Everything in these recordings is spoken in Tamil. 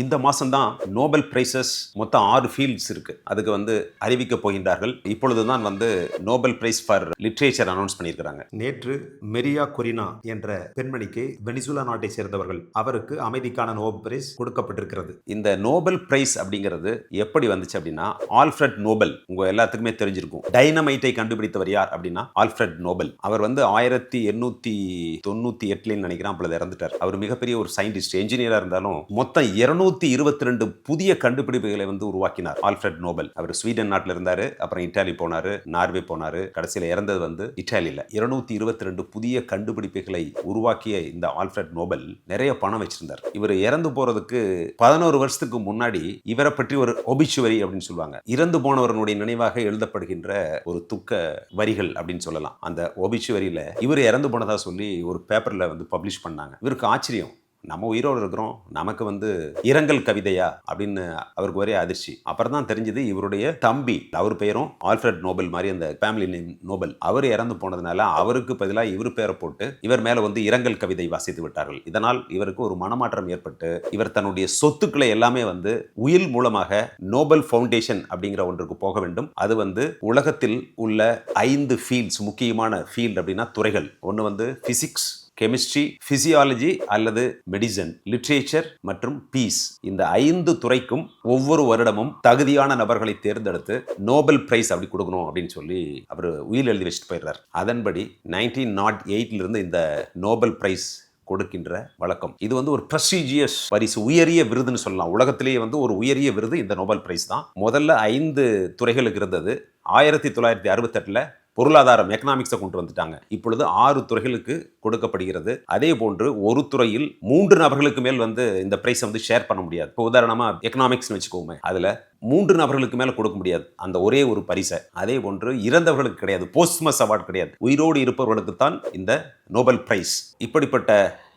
இந்த மாசம்தான் நோபல் பிரைசஸ் மொத்தம் ஆறு ஃபீல்ட்ஸ் இருக்கு. அதுக்கு வந்து அறிவிக்க போகின்றார்கள். இப்பொழுதுதான் வந்து Nobel prize for literature announce பண்ணியிருக்கிறாங்க. நேற்று மெரியா கொரினா என்ற பெண்மணிக்கு வெனிசுலா நாட்டை சேர்ந்தவர்கள் அவருக்கு அமைதிக்கான நோபல் பிரைஸ் கொடுக்கப்பட்டிருக்கிறது. இந்த நோபல் பிரைஸ் அப்படிங்கிறது எப்படி வந்துச்சு அப்படின்னா ஆல்ஃபிரட் நோபல் உங்க எல்லாத்துக்குமே தெரிஞ்சிருக்கும். டைனமைட்டை கண்டுபிடித்தவர் யார் அப்படின்னா ஆல்ஃபிரட் நோபல். அவர் வந்து ஆயிரத்தி எண்ணூத்தி தொண்ணூத்தி எட்டுலன்னு நினைக்கிறேன் அப்பொழுது இறந்துட்டார். அவர் மிகப்பெரிய ஒரு சயின்டிஸ்ட் என்ஜினியரா இருந்தாலும் மொத்தம் இருநூத்தி இருபத்தி ரெண்டு புதிய கண்டுபிடிப்புகளை வந்து உருவாக்கினார். Alfred Nobel. அவர் ஸ்வீடன் நாட்டில் இருந்தாரு அப்புறம் இட்டாலி போனாரு நார்வே போனாரு கடைசியில் இறந்தது வந்து இட்டாலியில். இருநூத்தி இருபத்தி ரெண்டு புதிய கண்டுபிடிப்புகளை உருவாக்கிய இந்த ஆல்ஃபிரட் நோபல் நிறைய பணம் வச்சிருந்தார். இவர் இறந்து போறதுக்கு பதினோரு வருஷத்துக்கு முன்னாடி இவரை பற்றி ஒரு ஒபிச்சுவரி அப்படின்னு சொல்லுவாங்க. இறந்து போனவர்களுடைய நினைவாக எழுதப்படுகின்ற ஒரு துக்க வரிகள் அப்படின்னு சொல்லலாம். அந்த ஒபிச்சுவரியில இவர் இறந்து போனதா சொல்லி ஒரு பேப்பர்ல வந்து பப்ளிஷ் பண்ணாங்க. இவருக்கு ஆச்சரியம். நம்ம உயிரோடு இருக்கிறோம் நமக்கு வந்து இரங்கல் கவிதையா? அப்படின்னு அவருக்கு ஒரே அதிர்ச்சி. அப்புறம் தான் தெரிஞ்சது இவருடைய தம்பி அவர் பெயரும் ஆல்ஃபிரட் நோபல் மாதிரி அந்த ஃபேமிலி நேம் நோபல். அவர் இறந்து போனதுனால அவருக்கு பதிலாக இவர் பேரை போட்டு இவர் மேலே வந்து இரங்கல் கவிதை வாசித்து விட்டார்கள். இதனால் இவருக்கு ஒரு மனமாற்றம் ஏற்பட்டு இவர் தன்னுடைய சொத்துக்களை எல்லாமே வந்து உயில் மூலமாக நோபல் ஃபவுண்டேஷன் அப்படிங்கிற ஒன்றுக்கு போக வேண்டும். அது வந்து உலகத்தில் உள்ள ஐந்து ஃபீல்ட்ஸ் முக்கியமான ஃபீல்டு அப்படின்னா துறைகள். ஒன்று வந்து ஃபிசிக்ஸ் கெமிஸ்ட்ரி பிசியாலஜி அல்லது மெடிசன் லிட்ரேச்சர் மற்றும் பீஸ் இந்த ஐந்து துறைக்கும் ஒவ்வொரு வருடமும் தகுதியான நபர்களை தேர்ந்தெடுத்து நோபல் பிரைஸ் அப்படி கொடுக்கணும் அப்படின்னு சொல்லி அவர் உயிர் எழுதி வச்சுட்டு போயிடுறார். அதன்படி நைன்டீன் நாட் இருந்து இந்த நோபல் பிரைஸ் கொடுக்கின்ற வழக்கம். இது வந்து ஒரு ப்ரெஸ்டீஜியஸ் பரிசு உயரிய விருதுன்னு சொல்லலாம். உலகத்திலேயே வந்து ஒரு உயரிய விருது இந்த நோபல் பிரைஸ் தான். முதல்ல ஐந்து துறைகளுக்கு இருந்தது. ஆயிரத்தி தொள்ளாயிரத்தி அறுபத்தெட்டில் பொருளாதாரம் எக்கனாமிக்ஸை கொண்டு வந்துட்டாங்க. இப்பொழுது ஆறு துறைகளுக்கு கொடுக்கப்படுகிறது. அதே போன்று ஒரு துறையில் மூன்று நபர்களுக்கு மேல் வந்து இந்த பிரைஸை வந்து ஷேர் பண்ண முடியாது. இப்போ உதாரணமா எக்கனாமிக்ஸ்னு வச்சுக்கோமே அதுல மூன்று நபர்களுக்கு மேல கொடுக்க முடியாது. அந்த ஒரே ஒரு பரிசை. அதே போன்று இறந்தவர்களுக்கு கிடையாது. போஸ்ட்மஸ் அவார்டு கிடையாது. உயிரோடு இருப்பவர்களுக்கு தான் இந்த நோபல் பிரைஸ் இப்படிப்பட்ட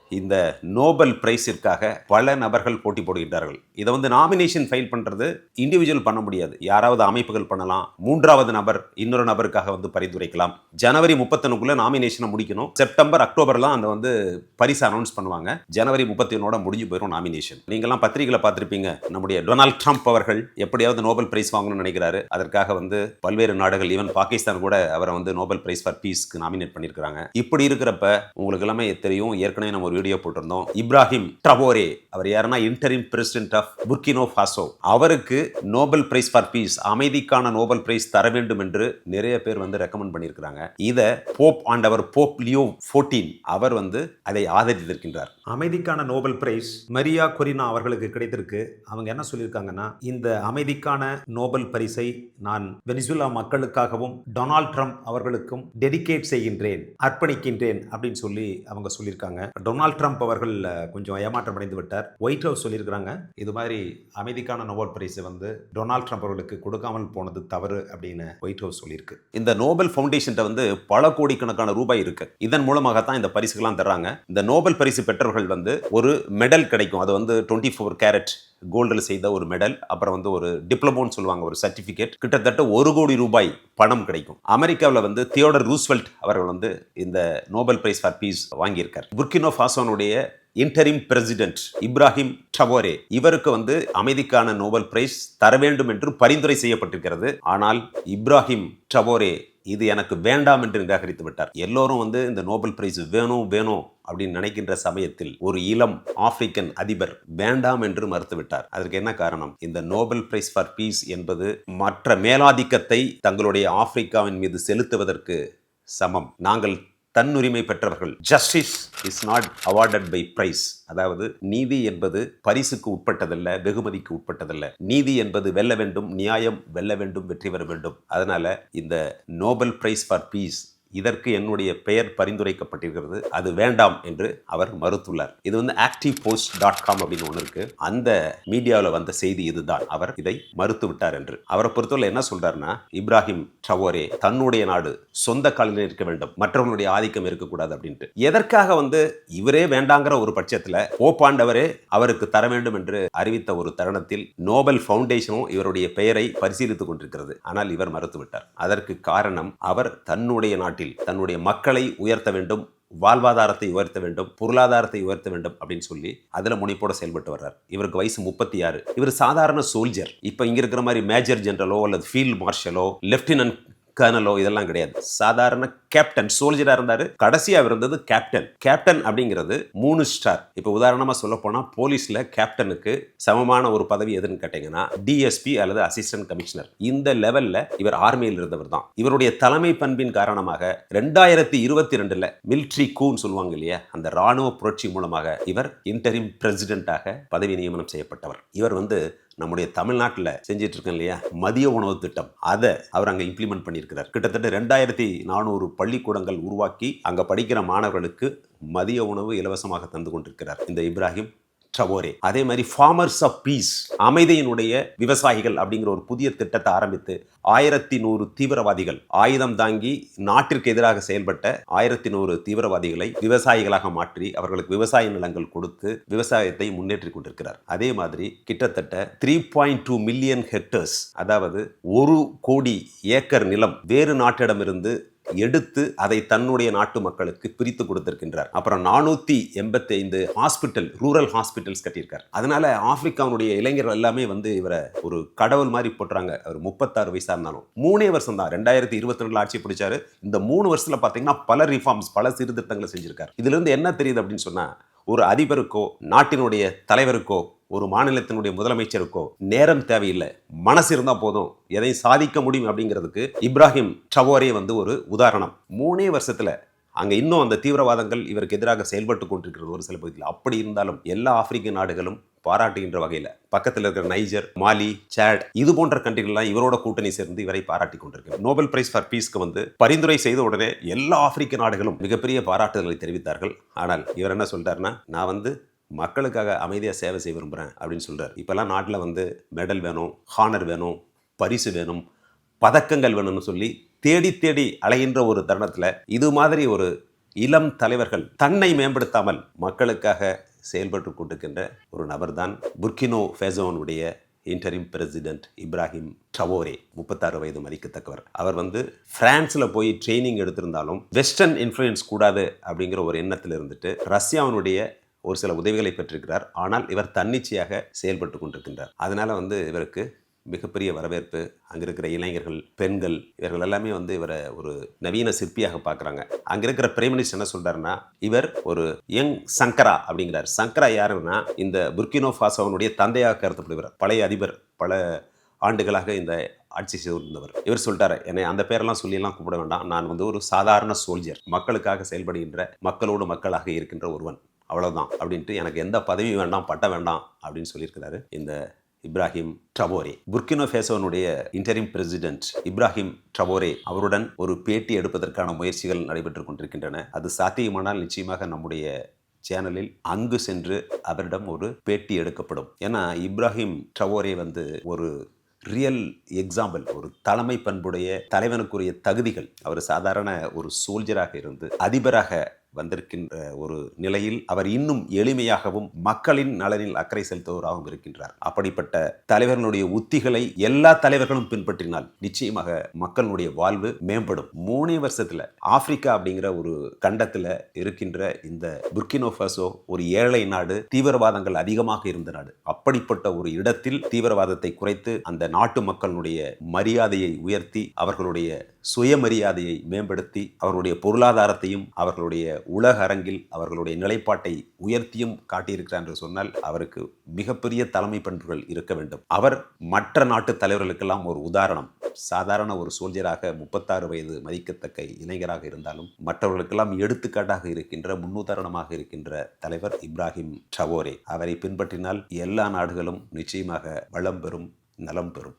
இந்த நோபல் பிரைஸிற்காக பல நபர்கள் போட்டி போடுகின்றார்கள். இதை வந்து நாமினேஷன் ஃபைல் பண்றது இண்டிவிஜுவல் பண்ண முடியாது. யாராவது அமைப்புகள் பண்ணலாம். மூன்றாவது நபர் இன்னொரு நபருக்காக வந்து பரிந்துரைக்கலாம். ஜனவரி முப்பத்தொன்னுக்குள்ள நாமினேஷனை முடிக்கணும். செப்டம்பர் அக்டோபர்லாம் அந்த வந்து பரிசு அனௌன்ஸ் பண்ணுவாங்க. ஜனவரி முப்பத்தி ஒன்னோட முடிஞ்சு போயிடும் நாமினேஷன் நீங்களாம் பத்திரிகையில் பார்த்திருப்பீங்க. நம்முடைய டொனால்ட் ட்ரம்ப் அவர்கள் எப்படியாவது நோபல் பிரைஸ் வாங்கணும்னு நினைக்கிறாரு. அதற்காக வந்து பல்வேறு நாடுகள் ஈவன் பாகிஸ்தான் கூட அவரை வந்து நோபல் பிரைஸ் ஃபார் பீஸ்க்கு நாமினேட் பண்ணியிருக்காங்க இப்படி இருக்கிறப்ப உங்களுக்கு எல்லாமே தெரியும். ஏற்கனவே நம்ம ஒரு வீடியோ போட்டிருந்தோம். இப்ராஹிம் ட்ரவோரே அவர் யாருன்னா interim president of Burkina Faso அவருக்கு நோபல் பிரைஸ் ஃபார் பீஸ் அமைதிக்கான நோபல் பிரைஸ் தர வேண்டும் என்று நிறைய பேர் வந்து ரெக்கமெண்ட் பண்ணியிருக்கிறாங்க. இதை போப் ஆண்டவர் போப் லியோ ஃபோர்டீன் அவர் வந்து அதை ஆதரித்திருக்கின்றார். அமைதிக்கான நோபல் பிரைஸ் மரியா கொரினா அவர்களுக்கு கிடைத்திருக்கு. அவங்க என்ன சொல்லியிருக்காங்கன்னா இந்த அமைதிக்கான நோபல் பரிசை நான் வெனிசுலா மக்களுக்காகவும் டொனால்ட் ட்ரம்ப் அவர்களுக்கும் டெடிகேட் செய்கின்றேன் அர்ப்பணிக்கின்றேன் அப்படின்னு சொல்லி அவங்க சொல்லியிருக்காங்க. டொனால்ட் ட்ரம்ப் அவர்கள் கொஞ்சம் ஏமாற்றம் அடைந்து விட்டார். ஒயிட் ஹவுஸ் சொல்லியிருக்கிறாங்க இது மாதிரி அமைதிக்கான நோபல் பிரைஸை வந்து டொனால்ட் ட்ரம்ப் அவர்களுக்கு கொடுக்காமல் போனது தவறு அப்படின்னு ஒயிட் ஹவுஸ் சொல்லியிருக்கு. இந்த நோபல் ஃபவுண்டேஷன் வந்து பல கோடிக்கணக்கான ரூபாய் இருக்கு. இதன் மூலமாகத்தான் இந்த பரிசுகள்லாம் தர்றாங்க. இந்த நோபல் பரிசு பெற்றவர்கள் வந்து ஒரு மெடல் கிடைக்கும். அது வந்து டுவெண்ட்டி ஃபோர் கேரட். கோல்டில் செய்த ஒரு மெடல் அப்புறம் வந்து ஒரு டிப்ளமோன்னு சொல்லுவாங்க ஒரு சர்டிஃபிகேட். கிட்டத்தட்ட ஒரு கோடி ரூபாய் பணம் கிடைக்கும். அமெரிக்காவில் வந்து தியோடர் ரூஸ்வெல்ட் அவர்கள் வந்து இந்த நோபல் பிரைஸ் ஃபார் பீஸ் வாங்கியிருக்கார். புர்கினோ ஃபாசோனுடைய இன்டரிம் பிரசிடென்ட் இப்ராஹிம் டவோரே இவருக்கு வந்து அமைதிக்கான நோபல் பிரைஸ் தர வேண்டும் என்று பரிந்துரை செய்யப்பட்டிருக்கிறது. ஆனால் இப்ராஹிம் டவோரே இது எனக்கு வேண்டாம் என்று நிராகரித்து விட்டார். எல்லோரும் வந்து இந்த நோபல் பிரைஸ் வேணும் வேணும் அப்படின்னு நினைக்கின்ற சமயத்தில் ஒரு இளம் ஆப்பிரிக்கன் அதிபர் வேண்டாம் என்று மறுத்துவிட்டார் அதற்கு என்ன காரணம்? இந்த நோபல் பிரைஸ் ஃபார் பீஸ் என்பது மற்ற மேலாதிக்கத்தை தங்களுடைய ஆப்பிரிக்காவின் மீது செலுத்துவதற்கு சமம். நாங்கள் தன்னுரிமை பெற்றவர்கள். Justice is not awarded by prize அதாவது நீதி என்பது பரிசுக்கு உட்பட்டதல்ல வெகுமதிக்கு உட்பட்டதல்ல. நீதி என்பது வெல்ல வேண்டும் நியாயம் வெல்ல வேண்டும் வெற்றி பெற வேண்டும். அதனால இந்த நோபல் பிரைஸ் ஃபார் பீஸ் இதற்கு என்னுடைய பெயர் பரிந்துரைக்கப்பட்டிருக்கிறது. அது வேண்டாம் என்று அவர் மறுத்துள்ளார். இது வந்து ஆக்டிவ் போஸ்ட் டாட் காம் அப்படின்னு ஒன்று இருக்கு. அந்த மீடியாவில் வந்த செய்தி இதுதான். அவர் இதை மறுத்து விட்டார் என்று. அவரை பொறுத்தவரை என்ன சொல்றாருன்னா இப்ராஹிம் ட்ரவோரே தன்னுடைய நாடு சொந்த காலில் இருக்க வேண்டும். மற்றவர்களுடைய ஆதிக்கம் இருக்கக்கூடாது அப்படின்ட்டு. எதற்காக வந்து இவரே வேண்டாங்கிற ஒரு பட்சத்தில் ஓப்பாண்டவரே அவருக்கு தர வேண்டும் என்று அறிவித்த ஒரு தருணத்தில் நோபல் ஃபவுண்டேஷனும் இவருடைய பெயரை பரிசீலித்துக் கொண்டிருக்கிறது. ஆனால் இவர் மறுத்துவிட்டார் அதற்கு காரணம் அவர் தன்னுடைய நாட்டில் தன்னுடைய மக்களை உயர்த்த வேண்டும் வாழ்வாதாரத்தை உயர்த்த வேண்டும் பொருளாதாரத்தை உயர்த்த வேண்டும் அப்படின்னு சொல்லி அதுல முனைப்போட செயல்பட்டு வர்றார். இவருக்கு வயசு முப்பத்தி ஆறு இவர் சாதாரண சோல்ஜர் இப்போ இங்க இருக்கிற மாதிரி மேஜர் ஜெனரலோ அல்லது ஃபீல்ட் மார்ஷலோ லெப்டினன்ட் கர்னலோ இதெல்லாம் கிடையாது. சாதாரண கேப்டன் சோல்ஜரா இருந்தாரு. கடைசியா அவர் இருந்தது கேப்டன் கேப்டன் அப்படிங்கிறது மூணு ஸ்டார் இப்போ உதாரணமா சொல்ல போனா போலீஸ்ல கேப்டனுக்கு சமமான ஒரு பதவி எதுன்னு கேட்டீங்கன்னா டிஎஸ்பி அல்லது அசிஸ்டன்ட் கமிஷனர் இந்த லெவல்ல இவர் ஆர்மியில் இருந்தவர் தான். இவருடைய தலைமை பண்பின் காரணமாக ரெண்டாயிரத்தி இருபத்தி ரெண்டுல மிலிட்ரி கூன்னு சொல்லுவாங்க இல்லையா அந்த ராணுவ புரட்சி மூலமாக இவர் இன்டரிம் பிரசிடென்ட்டாக பதவி நியமனம் செய்யப்பட்டவர். இவர் வந்து நம்முடைய தமிழ்நாட்டில் செஞ்சிட்டு இருக்கோம் இல்லையா மதிய உணவு திட்டம். அதை அவர் அங்கே இம்ப்ளிமெண்ட் பண்ணியிருக்கிறார். கிட்டத்தட்ட ரெண்டாயிரத்தி நானூறு பள்ளிக்கூடங்கள் உருவாக்கி அங்கே படிக்கிற மாணவர்களுக்கு மதிய உணவு இலவசமாக தந்து கொண்டிருக்கிறார் இந்த இப்ராஹிம் ட்ரவோரே. அதே மாதிரி ஃபார்மர்ஸ் ஆஃப் பீஸ் அமைதியினுடைய விவசாயிகள் அப்படிங்கிற ஒரு புதிய திட்டத்தை ஆரம்பித்து ஆயிரத்தி நூறு தீவிரவாதிகள் ஆயுதம் தாங்கி நாட்டிற்கு எதிராக செயல்பட்ட ஆயிரத்தி நூறு தீவிரவாதிகளை விவசாயிகளாக மாற்றி அவர்களுக்கு விவசாய நிலங்கள் கொடுத்து விவசாயத்தை முன்னேற்றி கொண்டிருக்கிறார். அதே மாதிரி கிட்டத்தட்ட three point two million hectares அதாவது ஒரு கோடி ஏக்கர் நிலம் வேறு நாட்டிடமிருந்து எடுத்து அதை தன்னுடைய நாட்டு மக்களுக்கு பிரித்து கொடுத்திருக்கின்றார். அப்புறம் நானூத்தி எண்பத்தி ஐந்து ஹாஸ்பிட்டல் ரூரல் ஹாஸ்பிட்டல்ஸ் கட்டியிருக்கார். அதனால ஆப்பிரிக்காவுடைய இளைஞர்கள் எல்லாமே வந்து இவரை ஒரு கடவுள் மாதிரி போட்டுறாங்க. அவர் முப்பத்தாறு வயசா இருந்தாலும். மூணே வருஷம் தான். ரெண்டாயிரத்தி இருபத்தி ரெண்டுல ஆட்சி பிடிச்சாரு. இந்த மூணு வருஷத்துல பாத்தீங்கன்னா பல ரிஃபார்ம்ஸ் பல சீர்திருத்தங்களை செஞ்சிருக்காரு. இதுல இருந்து என்ன தெரியுது அப்படின்னு சொன்னா ஒரு அதிபருக்கோ நாட்டினுடைய தலைவருக்கோ ஒரு மாநிலத்தினுடைய முதலமைச்சருக்கோ நேரம் தேவையில்லை. மனசு இருந்தால் போதும். எதையும் சாதிக்க முடியும் அப்படிங்கிறதுக்கு இப்ராஹிம் ட்ரவோரே வந்து ஒரு உதாரணம். மூணே வருஷத்தில் அங்கே இன்னும் அந்த தீவிரவாதங்கள் இவருக்கு எதிராக செயல்பட்டு கொண்டிருக்கிறது ஒரு சில பகுதியில். அப்படி இருந்தாலும் எல்லா ஆப்பிரிக்க நாடுகளும் பாராட்டுகின்ற வகையில். பக்கத்தில் இருக்கிற நைஜர் மாலி சேட் இது போன்ற கண்ட்ரிகள்லாம் இவரோட கூட்டணி சேர்ந்து இவரை பாராட்டி கொண்டிருக்கு நோபல் பிரைஸ் ஃபார் பீஸ்க்கு வந்து பரிந்துரை செய்த உடனே எல்லா ஆப்பிரிக்க நாடுகளும் மிகப்பெரிய பாராட்டுதல்களை தெரிவித்தார்கள். ஆனால் இவர் என்ன சொல்றாருன்னா நான் வந்து மக்களுக்காக அமைதியாக சேவை செய்ய விரும்புகிறேன் அப்படின்னு சொல்கிறார் இப்போல்லாம் நாட்டில் வந்து மெடல் வேணும் ஹானர் வேணும் பரிசு வேணும் பதக்கங்கள் வேணும்னு சொல்லி தேடி தேடி அலைகின்ற ஒரு தருணத்தில் இது மாதிரி ஒரு இளம் தலைவர்கள் தன்னை மேம்படுத்தாமல் மக்களுக்காக செயல்பட்டு கொண்டிருக்கின்ற ஒரு நபர்தான் புர்கினோ ஃபேசோனுடைய இன்டரிம் பிரசிடென்ட் இப்ராஹிம் ட்ரவோரே முப்பத்தாறு வயது மதிக்கத்தக்கவர். அவர் வந்து பிரான்ஸில் போய் ட்ரைனிங் எடுத்திருந்தாலும் வெஸ்டர்ன் இன்ஃப்ளூயன்ஸ் கூடாது அப்படிங்கிற ஒரு எண்ணத்தில் இருந்துட்டு ரஷ்யாவினுடைய ஒரு சில உதவிகளை பெற்றிருக்கிறார். ஆனால் இவர் தன்னிச்சையாக செயல்பட்டு கொண்டிருக்கின்றார். அதனால் வந்து இவருக்கு மிகப்பெரிய வரவேற்பு அங்கே இருக்கிற இளைஞர்கள் பெண்கள் இவர்கள் எல்லாமே வந்து இவரை ஒரு நவீன சிற்பியாக பார்க்குறாங்க. அங்கே இருக்கிற பிரைம் மினிஸ்டர் என்ன சொல்கிறாருன்னா இவர் ஒரு யங் சங்கரா அப்படிங்கிறார். சங்கரா யாருன்னா இந்த புர்கினோ ஃபாசோவனுடைய தந்தையாக கருதப்படுகிறார் பழைய அதிபர் பல ஆண்டுகளாக இந்த ஆட்சி செய்திருந்தவர். இவர் சொல்லிட்டாரு என்னை அந்த பேரெல்லாம் சொல்லியெல்லாம் கூப்பிட வேண்டாம். நான் வந்து ஒரு சாதாரண சோல்ஜர் மக்களுக்காக செயல்படுகின்ற மக்களோடு மக்களாக இருக்கின்ற ஒருவன். அவ்வளோதான் அப்படின்ட்டு எனக்கு எந்த பதவியும் வேண்டாம் பட்ட வேண்டாம் அப்படின்னு சொல்லியிருக்கிறாரு இந்த இப்ராஹிம் ட்ரவோரே. புர்கினோ ஃபேசோனுடைய இன்டரிம் பிரசிடென்ட் இப்ராஹிம் ட்ரவோரே அவருடன் ஒரு பேட்டி எடுப்பதற்கான முயற்சிகள் நடைபெற்று கொண்டிருக்கின்றன. அது சாத்தியமானால் நிச்சயமாக நம்முடைய சேனலில் அங்கு சென்று அவரிடம் ஒரு பேட்டி எடுக்கப்படும். ஏன்னா இப்ராஹிம் ட்ரவோரே வந்து ஒரு ரியல் எக்ஸாம்பிள் ஒரு தலைமை பண்புடைய தலைவனுக்குரிய தகுதிகள். அவர் சாதாரண ஒரு சோல்ஜராக இருந்து அதிபராக வந்திருக்கின்ற ஒரு நிலையில் அவர் இன்னும் எளிமையாகவும் மக்களின் நலனில் அக்கறை செலுத்துவராகவும் இருக்கின்றார். அப்படிப்பட்ட தலைவர்களுடைய உத்திகளை எல்லா தலைவர்களும் பின்பற்றினால் நிச்சயமாக மக்களுடைய வாழ்வு மேம்படும். மூணே வருஷத்துல ஆப்பிரிக்கா அப்படிங்கிற ஒரு கண்டத்துல இருக்கின்ற இந்த துர்கினோஃபசோ ஒரு ஏழை நாடு தீவிரவாதங்கள் அதிகமாக இருந்த நாடு. அப்படிப்பட்ட ஒரு இடத்தில் தீவிரவாதத்தை குறைத்து அந்த நாட்டு மக்களுடைய மரியாதையை உயர்த்தி அவர்களுடைய சுயமரியாதையை மேம்படுத்தி அவர்களுடைய பொருளாதாரத்தையும் அவர்களுடைய உலக அரங்கில் அவர்களுடைய நிலைப்பாட்டை உயர்த்தியும் காட்டியிருக்கிறார் என்று சொன்னால் அவருக்கு மிகப்பெரிய தலைமை பண்புகள் இருக்க வேண்டும். அவர் மற்ற நாட்டு தலைவர்களுக்கெல்லாம் ஒரு உதாரணம். சாதாரண ஒரு சோல்ஜராக முப்பத்தாறு வயது மதிக்கத்தக்க இளைஞராக இருந்தாலும் மற்றவர்களுக்கெல்லாம் எடுத்துக்காட்டாக இருக்கின்ற முன்னுதாரணமாக இருக்கின்ற தலைவர் இப்ராஹிம் ஷவோரே அவரை பின்பற்றினால் எல்லா நாடுகளும் நிச்சயமாக வளம் பெறும் நலம் பெறும்.